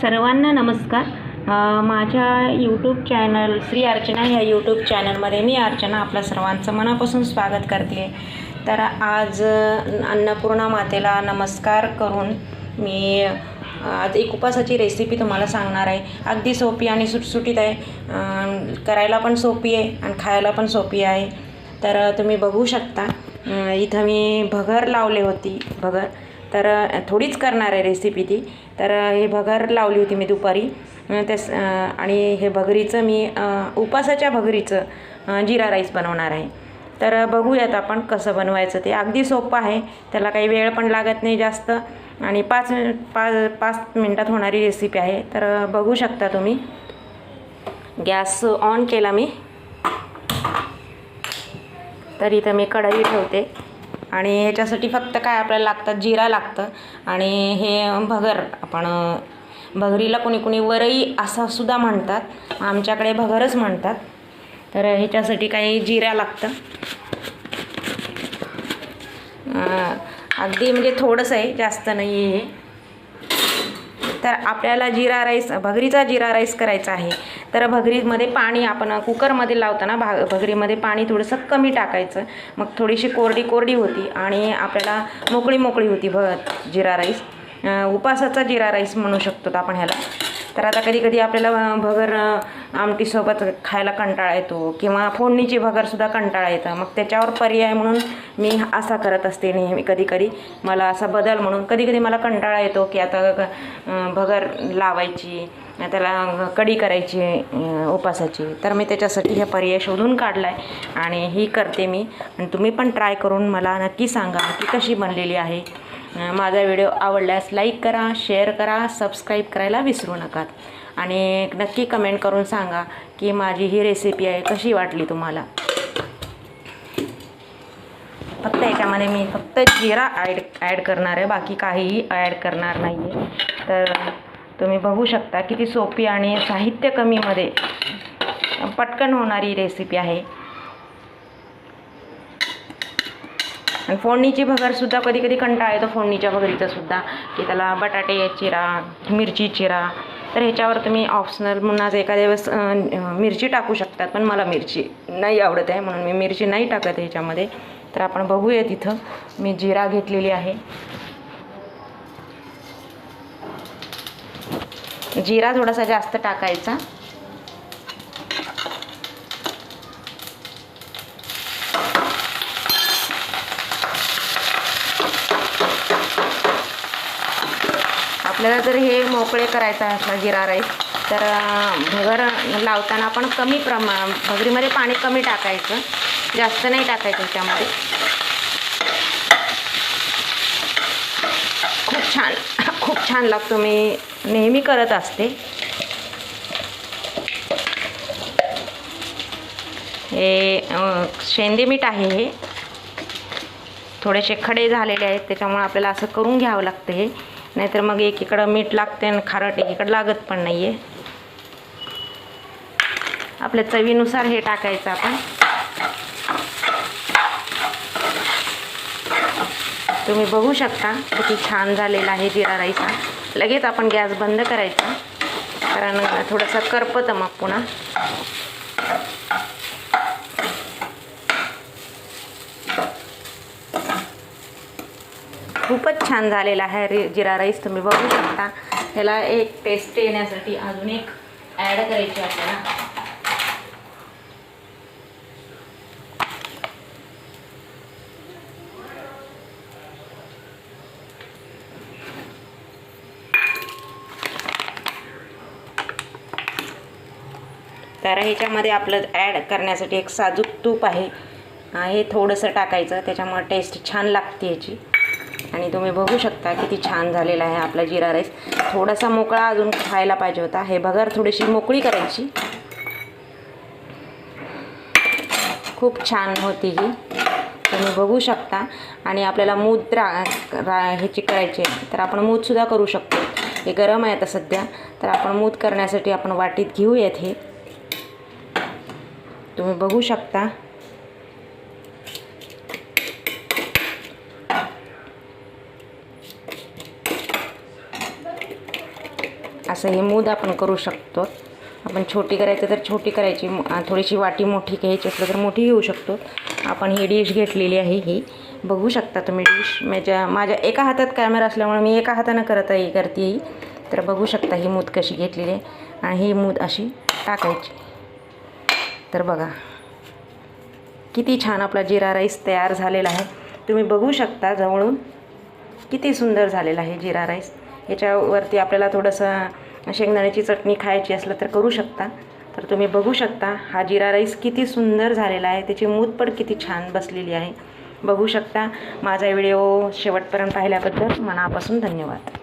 सर्वांना नमस्कार. माझ्या यूट्यूब चॅनल श्री अर्चना ह्या यूट्यूब चॅनलमध्ये मी अर्चना आपल्या सर्वांचं मनापासून स्वागत करते. तर आज अन्नपूर्णा मातेला नमस्कार करून मी आज एक उपासाची रेसिपी तुम्हाला सांगणार आहे. अगदी सोपी आणि सुटसुटीत आहे. करायला पण सोपी आहे आणि खायला पण सोपी आहे. तर तुम्ही बघू शकता. इथं मी भगर लावले होती. भगर. तर थोडीच करणार आहे रेसिपी ती. तर हे भगर लावली होती मी दुपारी. अ, त्यास आणि हे भगरीचं मी उपासाच्या भगरीचं जिरा राईस बनवणार आहे. तर बघूयात आपण कसं बनवायचं ते. अगदी सोपं आहे. त्याला काही वेळ पण लागत नाही जास्त. आणि पाच पाच पाच मिनटात होणारी रेसिपी आहे. तर बघू शकता तुम्ही. गॅस ऑन केला मी. तर इथं मी कढई ठेवते. आणि ह्याच्यासाठी फक्त काय आपल्याला लागतं जिरा लागतं. आणि हे भगर आपण भगरीला कोणी कोणी वरई असं सुद्धा म्हणतात. आमच्याकडे भगरच म्हणतात. तर ह्याच्यासाठी काही जिरा लागतं. अगदी म्हणजे थोडंसं आहे जास्त नाही आहे हे. तर आपल्याला जिरा राईस भगरीचा जिरा राईस करायचा आहे. तर भगरीमध्ये पाणी आपण कुकरमध्ये लावताना भा भगरीमध्ये पाणी थोडंसं कमी टाकायचं. मग थोडीशी कोरडी कोरडी होती आणि आपल्याला मोकळी मोकळी होती भ जिरा राईस. उपासाचा जिरा राईस म्हणू शकतो आपण ह्याला. तर आता कधी कधी आपल्याला भगर आमटीसोबत खायला कंटाळा येतो किंवा फोडणीची भगरसुद्धा कंटाळा येतं. मग त्याच्यावर पर्याय म्हणून मी असा करत असते नेहमी कधी कधी मला असा बदल म्हणून कधी कधी मला कंटाळा येतो की आता भगर लावायची त्याला कढी करायची उपासाची. तर मी त्याच्यासाठी हे पर्याय शोधून काढला आहे आणि ही करते मी. आणि तुम्ही पण ट्राय करून मला नक्की सांगा की कशी बनलेली आहे. माझा व्हिडिओ आवडल्यास लाईक करा शेअर करा सबस्क्राईब करायला विसरू नका आणि नक्की कमेंट करून सांगा की माझी ही रेसिपी आहे कशी वाटली तुम्हाला? फक्त याच्यामध्ये मी फक्त जिरा ॲड ॲड करणार आहे बाकी काहीही ॲड करणार नाही आहे तर तुम्ही बघू शकता किती सोपी आणि साहित्य कमीमध्ये पटकन होणारी रेसिपी आहे. आणि फोडणीची भगरसुद्धा कधी कधी कंटाळा येतो फोडणीच्या भगरीचा सुद्धा की त्याला बटाटे चिरा मिरची चिरा. तर ह्याच्यावर तुम्ही ऑप्शनल म्हणून आज एखाद्या वेळेस मिरची टाकू शकतात पण मला मिरची नाही आवडत आहे म्हणून मी मिरची नाही टाकत ह्याच्यामध्ये. तर आपण बघूया तिथं. मी जिरा घेतलेली आहे. जिरा थोडासा जास्त टाकायचा. आपल्याला जर हे मोकळे करायचं असलं जिरा राईस तर भगर लावताना आपण कमी प्रमा भगरीमध्ये पाणी कमी टाकायचं. जास्त नाही टाकायचं त्याच्यामध्ये खूप छान खूप छान लागतो. मी नेहमी करत असते. हे शेंदी शेंदे मीठ आहे हे. थोडेसे खडे झालेले आहेत त्याच्यामुळे आपल्याला असं करून घ्यावं लागतं हे. नाहीतर मग एकीकडं मीठ लागते आणि खारट एकीकडं लागत पण नाही आहे आपल्या चवीनुसार हे टाकायचं आपण. तुम्ही बघू शकता किती छान झालेला आहे जिरा राईस हा लगेच आपण गॅस बंद करायचा. कारण थोडंसं करपतं मग पुन्हा. खूपच छान झालेला आहे रि जिरा राईस. तुम्ही बघू शकता. ह्याला एक टेस्ट येण्यासाठी अजून एक ॲड करायची आपल्याला. तर ह्याच्यामध्ये आपलं ॲड करण्यासाठी एक साजूक तूप आहे. हे थोडंसं टाकायचं. त्याच्यामुळे टेस्ट छान लागते ह्याची. आणि तुम्ही बघू शकता किती छान झालेला आहे आपला जिरा राईस. थोडासा मोकळा अजून खायला पाहिजे होता. हे भगर थोडीशी मोकळी करायची. खूप छान होती ही. तुम्ही बघू शकता. आणि आपल्याला मूद रा रा ह्याची करायची आहे. तर आपण मूदसुद्धा करू शकतो. हे गरम आहे आता सध्या. तर आपण मूद करण्यासाठी आपण वाटीत घेऊयात हे. तुम्ही बघू शकता. असं हे मूद आपण करू शकतो. आपण छोटी करायचं तर छोटी करायची थोडीशी वाटी मोठी घ्यायची असलं तर मोठी घेऊ शकतो. आपण ही डिश घेतलेली आहे ही. बघू शकता तुम्ही डिश. माझ्या माझ्या एका हातात कॅमेरा असल्यामुळे मी एका हातानं करत आहे करते ही. तर बघू शकता ही मूद कशी घेतलेली आहे. आणि ही मूद अशी टाकायची. तर बघा. किती छान आपला जिरा राईस तयार झालेला आहे. तुम्ही बघू शकता जवळून किती सुंदर झालेला आहे जिरा राईस. याच्यावरती आपल्याला थोडंसं शेंगदाण्याची चटणी खायची असलं तर करू शकता. तर तुम्ही बघू शकता हा जिरा राईस किती सुंदर झालेला आहे. त्याची मूद पण किती छान बसलेली आहे. बघू शकता माझा व्हिडिओ शेवटपर्यंत पाहिल्याबद्दल मनापासून धन्यवाद.